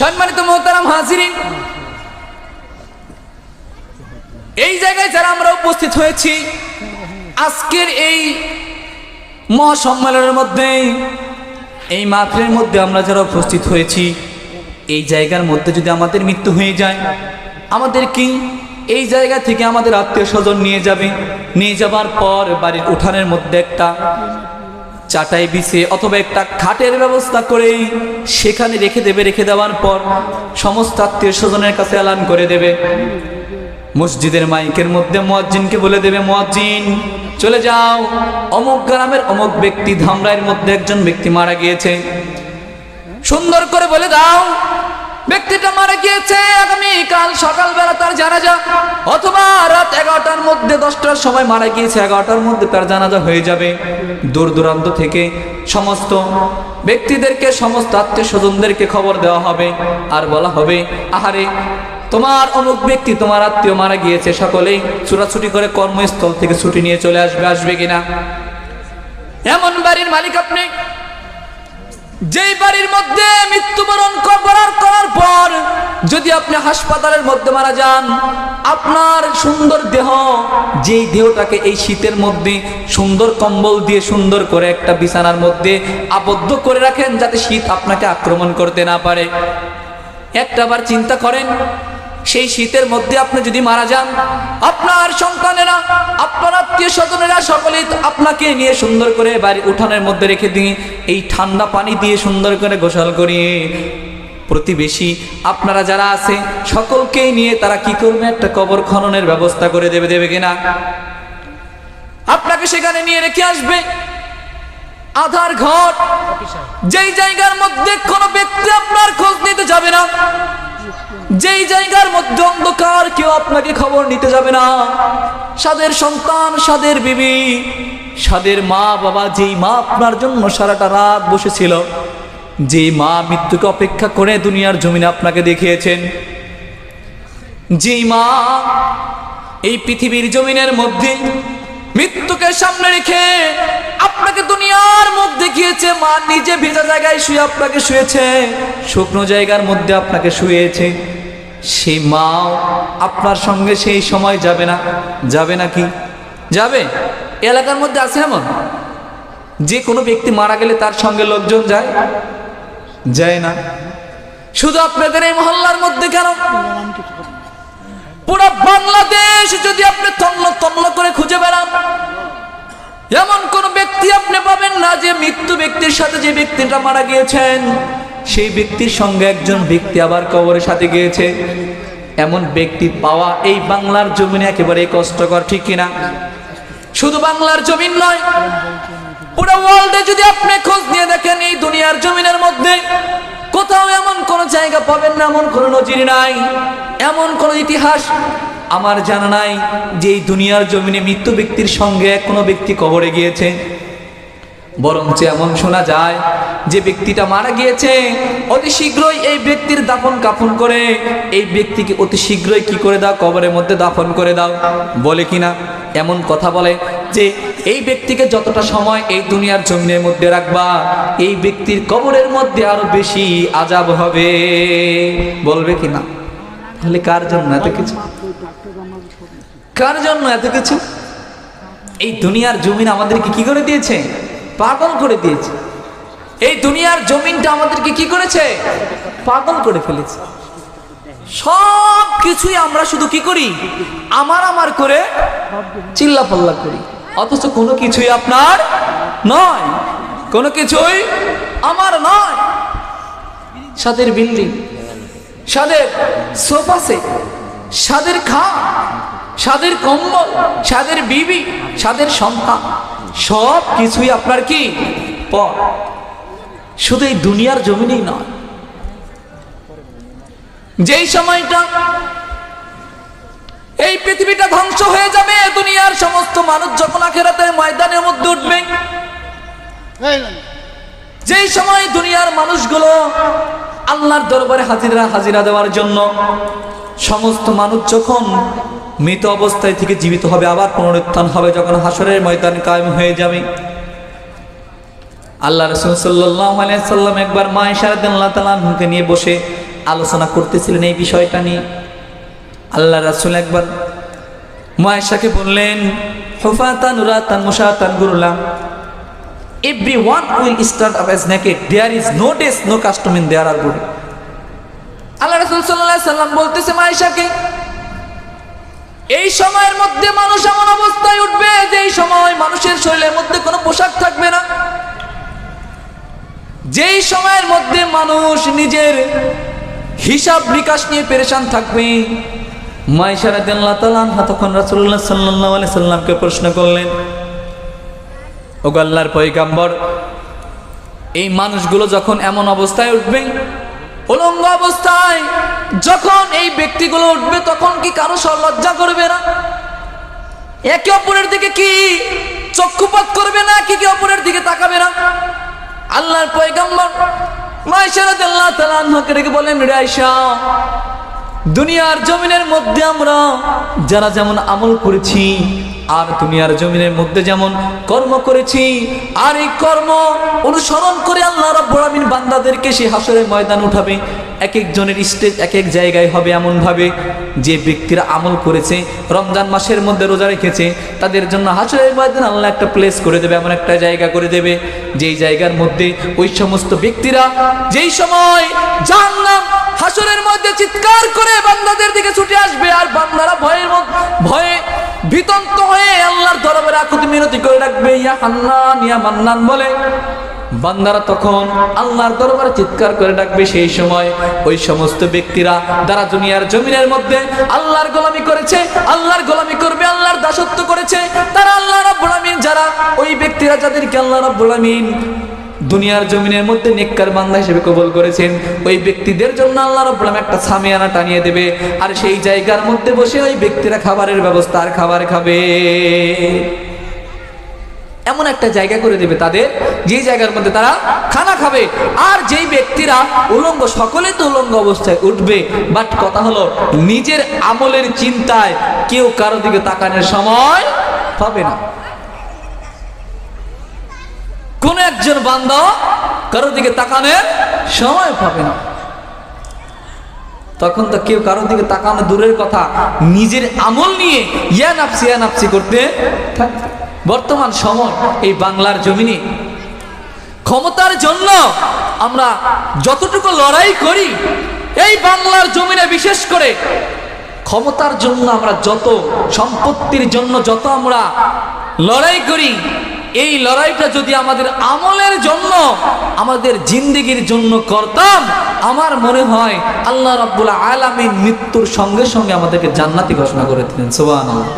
সম্মানিত মোহতারাম হাজিরিন, এই জায়গায় যারা আমরা উপস্থিত হয়েছি, আজকের এই মহাসম্মেলনের মধ্যে, এই মাত্রের মধ্যে আমরা যারা উপস্থিত হয়েছি, এই জায়গার মধ্যে যদি আমাদের মৃত্যু হয়ে যায়, আমাদের কি এই জায়গা থেকে আমাদের আত্মীয় স্বজন নিয়ে যাবে? নিয়ে যাবার পর বাড়ির উঠানের মধ্যে একটা চাটাই বিছে অথবা একটা খাটের ব্যবস্থা করেই সেখানে রেখে দেবে, রেখে দেওয়ার পর সমস্ত আত্মীয় স্বজনের কাছে এলান করে দেবে। মসজিদের মাইকের মধ্যে মোয়াজ্জিনকে বলে দেবে, মোয়াজ্জিন, চলে যাও। অমুক গ্রামের অমুক ব্যক্তি ধামরাইয়ের মধ্যে একজন ব্যক্তি মারা গিয়েছে। সুন্দর করে বলে দাও ব্যক্তিটা মারা গিয়েছে আগামী কাল সকালবেলা তার জানাজা, অথবা রাত এগারোটার মধ্যে, দশটার সময় মারা গিয়েছে, এগারোটার মধ্যে তার জানাজা হয়ে যাবে। দূর দূরান্ত থেকে সমস্ত ব্যক্তিদেরকে, সমস্ত আত্মীয় স্বজনদেরকে খবর দেওয়া হবে আর বলা হবে, আহারে, তোমার অমুক ব্যক্তি, তোমার আত্মীয় মারা গিয়েছে, সকলেই ছুটাছুটি করে কর্মস্থল থেকে ছুটি নিয়ে চলে আসবে আসবে কিনা? এমন বাড়ির মালিক আপনি? যেই বাড়ির মধ্যে মৃত্যুবরণ করার করার পর যদি আপনি হাসপাতালের মধ্যে মারা যান, আপনার সুন্দর দেহ, যেই দেহটাকে এই শীতের মধ্যে সুন্দর কম্বল দিয়ে সুন্দর করে একটা বিছানার মধ্যে আবদ্ধ করে রাখেন, যাতে শীত আপনাকে আক্রমণ করতে না পারে। একটাবার চিন্তা করেন সেই শীতের মধ্যে আপনি যদি মারা যান, আপনার সন্তানেরা, আপনার আত্মীয় স্বজনেরা সকলেই আপনাকে নিয়ে সুন্দর করে বাড়ি উঠানের মধ্যে রেখে দিয়ে এই ঠান্ডা পানি দিয়ে সুন্দর করে গোসল করিয়ে প্রতিবেশী, আপনারা যারা আছে, সকলকেই নিয়ে তারা কি করবে? একটা কবর খননের ব্যবস্থা করে দেবে দেবে কিনা? আপনাকে সেখানে নিয়ে রেখে আসবে। আধার ঘর, যেই জায়গার মধ্যে কোনো ব্যক্তি আপনার খোঁজ নিতে যাবে না। যেই জায়গার মধ্যে অন্ধকার, কেউ আপনাকে খবর নিতে যাবে না। সাদের সন্তান, সাদের বিবি, সাদের মা বাবা, যেই মা আপনার জন্য সারাটা রাত বসেছিল, যেই মা মৃত্যুকে অপেক্ষা করে দুনিয়ার জমিনে আপনাকে দেখিয়েছেন, যেই মা এই পৃথিবীর জমিনের মধ্যে মৃত্যুকে সামনে রেখে আপনাকে দুনিয়ার মুখ দেখিয়েছে মা নিজে ভেজা জায়গায় শুয়ে আপনাকে শুয়েছে, শুকনো জায়গার মধ্যে আপনাকে শুয়েছে। সেই মাও আপনার সঙ্গে সেই সময় যাবে না। যাবে নাকি যাবে? এলাকার মধ্যে আছে এমন? যে কোনো ব্যক্তি মারা গেলে তার সঙ্গে লোকজন যায়? যায় না। শুধু আপনাদের এই মহল্লার মধ্যে কেন? পুরো বাংলাদেশ যদি আপনি তন্ন তন্ন করে খুঁজে বেড়ান এমন কোন ব্যক্তি আপনি পাবেন না যে মৃত্যু ব্যক্তির সাথে যে ব্যক্তিটা মারা গিয়েছেন, সেই ব্যক্তির সঙ্গে একজন ব্যক্তি আবার কবরের সাথে গিয়েছে। এমন ব্যক্তি পাওয়া এই বাংলার জমিনে একেবারে কষ্টকর, ঠিক কিনা? শুধু বাংলার জমিন নয়, পুরো ওয়ার্ল্ডে যদি আপনি খোঁজ নিয়ে দেখেন, এই দুনিয়ার জমিনের মধ্যে কোথাও এমন কোন জায়গা পাবেন না, এমন কোন নজির নাই, এমন কোন ইতিহাস আমার জানা নাই যে এই দুনিয়ার জমিনে মৃত্যু ব্যক্তির সঙ্গে কোনো ব্যক্তি কবরে গিয়েছে। বরঞ্চ এমন শোনা যায় যে ব্যক্তিটা মারা গিয়েছে, অতি শীঘ্রই এই ব্যক্তির দাফন কাফন করে, এই ব্যক্তিকে অতি শীঘ্রই কি করে দাও? কবরের মধ্যে দাফন করে দাও। বলে কিনা? এমন কথা বলে যে এই ব্যক্তিকে যতটা সময় এই দুনিয়ার জমিনের মধ্যে রাখবা, এই ব্যক্তির কবরের মধ্যে আরও বেশি আজাব হবে। বলবে কিনা? তাহলে কার জন্য এত কিছু? কার জন্য এত কিছু? এই দুনিয়ার জমিন আমাদেরকে কি করে দিয়েছে? পাগল করে দিয়েছে। এই দুনিয়ার জমিনটা আমাদেরকে কি করেছে? পাগল করে ফেলেছে। সব কিছুই আমরা শুধু কি করি? আমার আমার করে চিল্লা পাল্লা করি। অথচ কোনো কিছুই আপনার নয়। কোনো কিছুই আমার নয়। সাদের বিল্ডিং। সাদের সোফা সেট সাদের খা সাদের কম্বল সাদের বিবি সাদের সন্তান সব কিছুই আপনার কি? পর শুধু এই দুনিয়ার জমিনেই নয়। যেই সময়টা এই পৃথিবীটা ধ্বংস হয়ে যাবে দুনিয়ার সমস্ত মানুষ যখন আখেরাতের ময়দানের মধ্যে উঠবে যেই সময় দুনিয়ার মানুষগুলো আল্লাহর দরবারে হাজিরা হাজিরা দেওয়ার জন্য সমস্ত মানুষ যখন মৃত অবস্থায় থেকে জীবিত হবে, আবার পুনরুত্থান হবে, যখন হাসরের ময়দান কায়েম হয়ে যাবে। আল্লাহ রসুল সাল্লাম একবার মা তালাহুকে নিয়ে বসে আলোচনা করতেছিলেন এই বিষয়টা নিয়ে। আল্লাহ রাসুল একবার মহেশাকে বললেন, হুফাতান উরাতান মুসাতান গুরুলাম will start up as naked there is no dress no custom in their R body Allah Rasul সাল্লাহ সাল্লাম বলতেছে মায়েশাকে, এই সময়ের মধ্যে মানুষ এমন অবস্থায় উঠবে যে সময় মানুষের শরীরের মধ্যে কোনো পোশাক থাকবে না। যেই সময়ের মধ্যে মানুষ নিজের হিসাব নিকাশ নিয়ে পেরেশান থাকবে। মাইশারাদিল্লাহ তালানহা তখন রাসুল্লাহ সাল্লাহ আলি সাল্লামকে প্রশ্ন করলেন ও গল্লার পৈগাম্বর এই মানুষগুলো যখন এমন অবস্থায় উঠবে, উলঙ্গ অবস্থায় যখন এই ব্যক্তিগুলো উঠবে, তখন কি কারও লজ্জা করবে না? একে অপরের দিকে কি চক্ষুপাত করবে না, কি কি অপরের দিকে তাকাবে না? আল্লাহর পয়গম্বর মাইশারাদাল্লাহ তাআলা আনহাকে রেখে বলেন, রে আয়েশা দুনিয়ার জমিনের মধ্যে আমরা যারা যেমন আমল করেছি, আর দুনিয়ার জমিনের মধ্যে যেমন কর্ম করেছি, আর এই কর্ম অনুসরণ করে আল্লাহ রাব্বুল বান্দাদেরকে সেই হাসরের ময়দান উঠাবে। এক একজনের স্টেজ এক এক জায়গায় হবে এমনভাবে যে ব্যক্তিরা আমল করেছে, রমজান মাসের মধ্যে রোজা রেখেছে, তাদের জন্য হাসরের ময়দান আল্লাহ একটা প্লেস করে দেবে, এমন একটা জায়গা করে দেবে, যেই জায়গার মধ্যে ওই সমস্ত ব্যক্তিরা যেই সময় জাহান্নাম হাসরের মধ্যে চিৎকার করে বান্দাদের দিকে ছুটে আসবে আর বান্দারা ভয়ের ভয়ে বিতন্ত হয়ে আল্লাহর দরবারে আকুতি মিনতি করে রাখবে ইয়া হান্নান, ইয়া মান্নান বলে। বান্দারা তখন আল্লাহর দরবারে চিৎকার করে ডাকবে সেই সময় ওই সমস্ত ব্যক্তিরা যারা দুনিয়ার জমিনের মধ্যে আল্লাহর গোলামি করেছে, আল্লাহর গোলামি করবে, আল্লাহর দাসত্ব করেছে। তারা আল্লাহ রাব্বুল আমিন যারা ওই ব্যক্তিরা যাদেরকে আল্লাহ রাব্বুল আমিন দুনিয়ার জমিনের মধ্যে নেককার বান্দা হিসেবে কবল করেছেন। ওই ব্যক্তিদের জন্য আল্লাহ রাব্বুল আলামিন একটা সামিয়ানা টানিয়ে দেবে। আর সেই জায়গার মধ্যে বসে ওই ব্যক্তিরা খাবারের ব্যবস্থা, আর খাবার খাবে। এমন একটা জায়গা করে দেবে তাদের, যেই জায়গার মধ্যে তারা খানা খাবে। আর যেই ব্যক্তিরা উলঙ্গ, সকলে তো উলঙ্গ অবস্থায় উঠবে, বাট কথা হলো, নিজের আমলের চিন্তায় কেউ কারও দিকে তাকানোর সময় পাবে না। একজন বান্দা কারও দিকে তাকানোর সময় পাবে না। তখন তো কেউ কারোর দিকে তাকানো দূরের কথা, নিজের আমল নিয়ে ইয়া নাপসি ইয়া নাপসি করতে বর্তমান সময় এই বাংলার জমিনে ক্ষমতার জন্য আমরা যতটুকু লড়াই করি, এই বাংলার জমিনে বিশেষ করে ক্ষমতার জন্য আমরা যত, সম্পত্তির জন্য যত আমরা লড়াই করি এই লড়াইটা যদি আমাদের আমলের জন্য, আমাদের জিন্দিগির জন্য করতাম, আমার মনে হয় আল্লাহ রাব্বুল আলামিন মৃত্যুর সঙ্গে সঙ্গে আমাদেরকে জান্নাতি ঘোষণা করে দিলেন, সুবহানাল্লাহ।